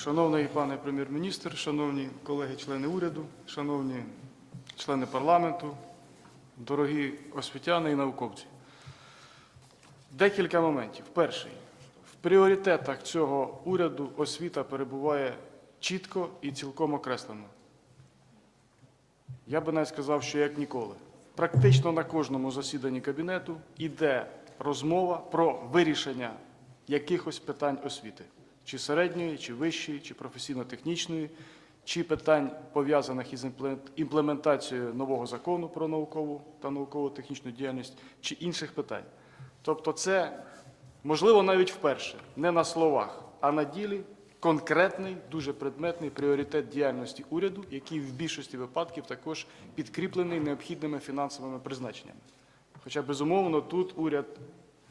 Шановний пане прем'єр-міністр, шановні колеги-члени уряду, шановні члени парламенту, дорогі освітяни і науковці. Декілька моментів. Перший. В пріоритетах цього уряду освіта перебуває чітко і цілком окреслено. Я би навіть сказав, що як ніколи. Практично на кожному засіданні кабінету йде розмова про вирішення якихось питань освіти, чи середньої, чи вищої, чи професійно-технічної, чи питань пов'язаних із імплементацією нового закону про наукову та науково-технічну діяльність, чи інших питань. Тобто, це можливо навіть вперше, не на словах, а на ділі конкретний, дуже предметний пріоритет діяльності уряду, який в більшості випадків також підкріплений необхідними фінансовими призначеннями. Хоча, безумовно, тут уряд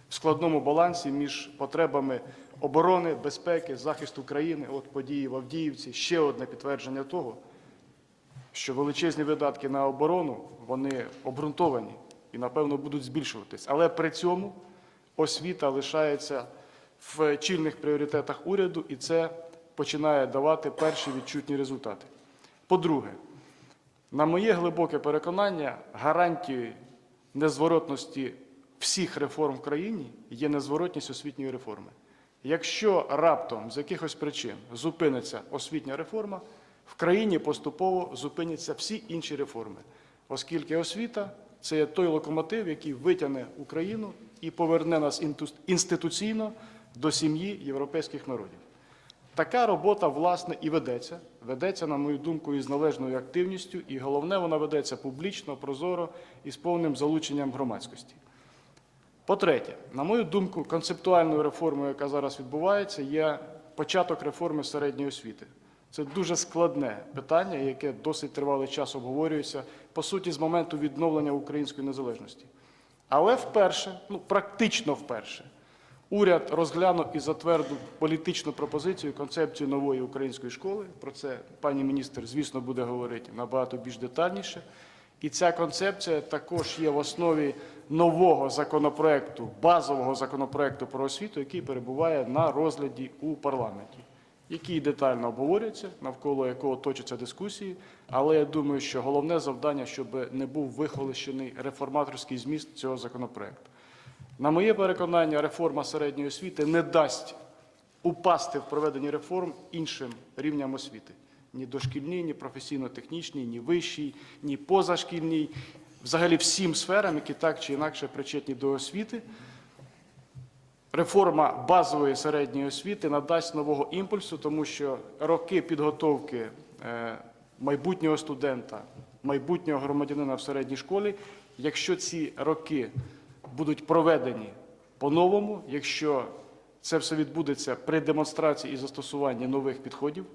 в складному балансі між потребами оборони, безпеки, захисту країни, от події в Авдіївці, ще одне підтвердження того, що величезні видатки на оборону вони обґрунтовані і, напевно, будуть збільшуватись. Але при цьому освіта лишається в чільних пріоритетах уряду, і це починає давати перші відчутні результати. По-друге, на моє глибоке переконання, гарантією незворотності всіх реформ в країні є незворотність освітньої реформи. Якщо раптом з якихось причин зупиниться освітня реформа, в країні поступово зупиняться всі інші реформи, оскільки освіта це є той локомотив, який витягне Україну і поверне нас інституційно до сім'ї європейських народів. Така робота, власне, і ведеться. Ведеться, на мою думку, із належною активністю, і головне, вона ведеться публічно, прозоро і з повним залученням громадськості. По-третє, на мою думку, концептуальною реформою, яка зараз відбувається, є початок реформи середньої освіти. Це дуже складне питання, яке досить тривалий час обговорюється, по суті, з моменту відновлення української незалежності. Але вперше, ну практично вперше, уряд розглянув і затвердив політичну пропозицію, концепцію нової української школи. Про це пані міністр, звісно, буде говорити набагато більш детальніше. І ця концепція також є в основі нового законопроекту, базового законопроекту про освіту, який перебуває на розгляді у парламенті, який детально обговорюється, навколо якого точаться дискусії. Але я думаю, що головне завдання, щоб не був вихолощений реформаторський зміст цього законопроекту. На моє переконання, реформа середньої освіти не дасть упасти в проведенні реформ іншим рівням освіти. Ні дошкільній, ні професійно-технічній, ні вищій, ні позашкільній, взагалі всім сферам, які так чи інакше причетні до освіти. Реформа базової середньої освіти надасть нового імпульсу, тому що роки підготовки е, майбутнього студента, майбутнього громадянина в середній школі, якщо ці роки будуть проведені по-новому, якщо це все відбудеться при демонстрації і застосуванні нових підходів,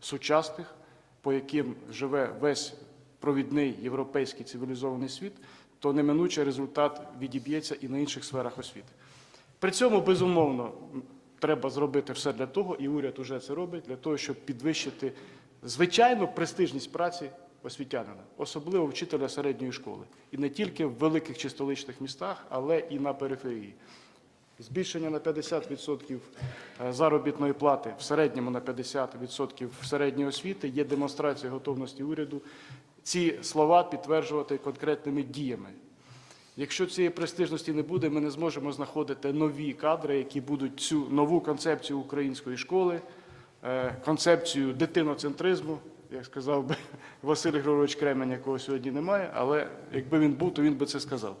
сучасних, по яким живе весь провідний європейський цивілізований світ, то неминуче результат відіб'ється і на інших сферах освіти. При цьому, безумовно, треба зробити все для того, і уряд уже це робить, для того, щоб підвищити звичайну престижність праці освітянина, особливо вчителя середньої школи. І не тільки в великих чи столичних містах, але і на периферії. Збільшення на 50% заробітної плати, в середньому на 50% середньої освіти є демонстрацією готовності уряду ці слова підтверджувати конкретними діями. Якщо цієї престижності не буде, ми не зможемо знаходити нові кадри, які будуть цю нову концепцію української школи, е, концепцію дитиноцентризму, як сказав би Василь Григорович Кремень, якого сьогодні немає, але якби він був, то він би це сказав.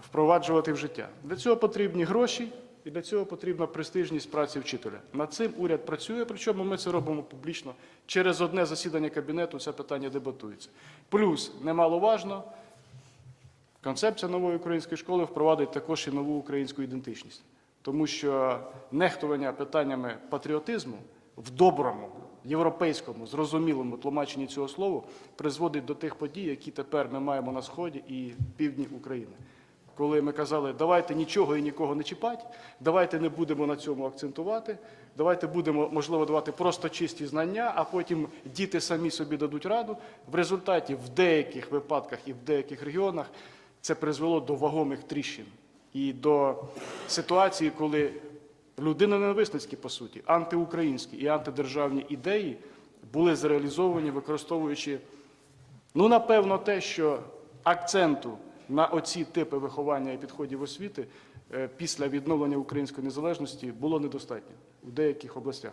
Впроваджувати в життя. Для цього потрібні гроші і для цього потрібна престижність праці вчителя. Над цим уряд працює, причому ми це робимо публічно. Через одне засідання кабінету це питання дебатується. Плюс, немаловажно, Концепція нової української школи впровадить також і нову українську ідентичність, тому що нехтування питаннями патріотизму в доброму, європейському, зрозумілому тлумаченні цього слова призводить до тих подій, які тепер ми маємо на сході і півдні України. Коли ми казали, давайте нічого і нікого не чіпати, давайте не будемо на цьому акцентувати, давайте будемо, можливо, давати просто чисті знання, а потім діти самі собі дадуть раду. В результаті в деяких випадках і в деяких регіонах це призвело до вагомих тріщин і до ситуації, коли людиноненависницькі, по суті, антиукраїнські і антидержавні ідеї були зреалізовані, використовуючи, ну, напевно, те, що акценту на оці типи виховання і підходів освіти е, після відновлення української незалежності було недостатньо в деяких областях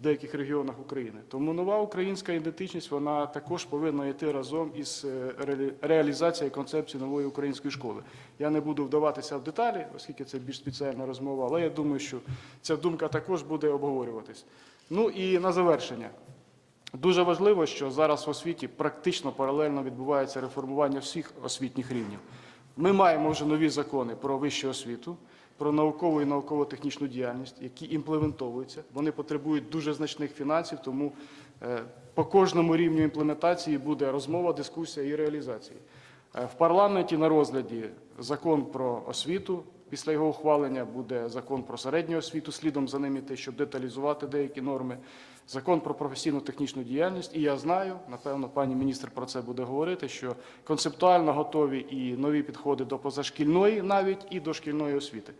в деяких регіонах України. Тому нова українська ідентичність вона також повинна йти разом із е, реалізацією концепції нової української школи. Я не буду вдаватися в деталі, оскільки це більш спеціальна розмова, але я думаю, що ця думка також буде обговорюватись. Ну і на завершення. Дуже важливо, що зараз в освіті практично паралельно відбувається реформування всіх освітніх рівнів. Ми маємо вже нові закони про вищу освіту, про наукову і науково-технічну діяльність, які імплементовуються. Вони потребують дуже значних фінансів, тому е, по кожному рівню імплементації буде розмова, дискусія і реалізація. Е, В парламенті на розгляді закон про освіту. Після його ухвалення буде закон про середню освіту, слідом за ним іти, щоб деталізувати деякі норми. Закон про професійно-технічну діяльність. І я знаю, напевно, пані міністр про це буде говорити, що концептуально готові і нові підходи до позашкільної, навіть і до шкільної освіти.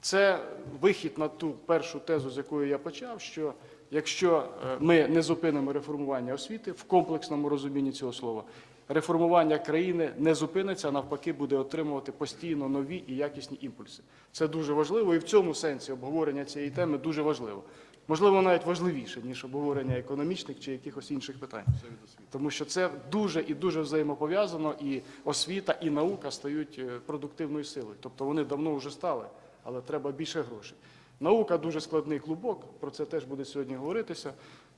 Це вихід на ту першу тезу, з якої я почав, що якщо е, ми не зупинимо реформування освіти в комплексному розумінні цього слова, реформування країни не зупиниться, а навпаки, буде отримувати постійно нові і якісні імпульси. Це дуже важливо, і в цьому сенсі обговорення цієї теми дуже важливо. Можливо, навіть важливіше, ніж обговорення економічних чи якихось інших питань. Тому що це дуже і дуже взаємопов'язано, і освіта, і наука стають е, продуктивною силою. Тобто вони давно вже стали, але треба більше грошей. Наука дуже складний клубок, про це теж буде сьогодні говоритися.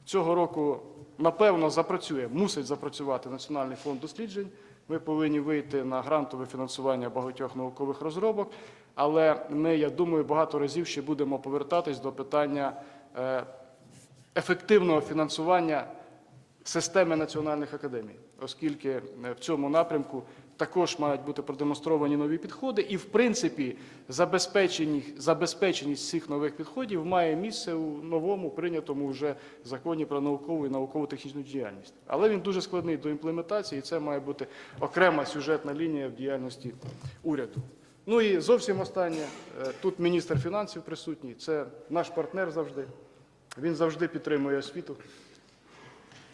Цього року, напевно, запрацює, мусить запрацювати Національний фонд досліджень. Ми повинні вийти на грантове фінансування багатьох наукових розробок, але ми, я думаю, багато разів ще будемо повертатись до питання е, ефективного фінансування системи національних академій, оскільки е, в цьому напрямку також мають бути продемонстровані нові підходи, і в принципі забезпеченість, забезпеченість цих нових підходів має місце у новому прийнятому вже законі про наукову і науково-технічну діяльність. Але він дуже складний до імплементації, і це має бути окрема сюжетна лінія в діяльності уряду. Ну і зовсім останнє. Е, Тут міністр фінансів присутній. Це наш партнер завжди. Він завжди підтримує освіту.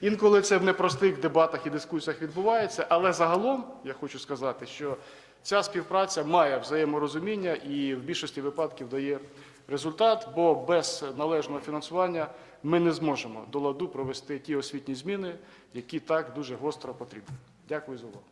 Інколи це в непростих дебатах і дискусіях відбувається, але загалом я хочу сказати, що ця співпраця має взаєморозуміння і в більшості випадків дає результат, бо без належного фінансування ми не зможемо до ладу провести ті освітні зміни, які так дуже гостро потрібні. Дякую за увагу.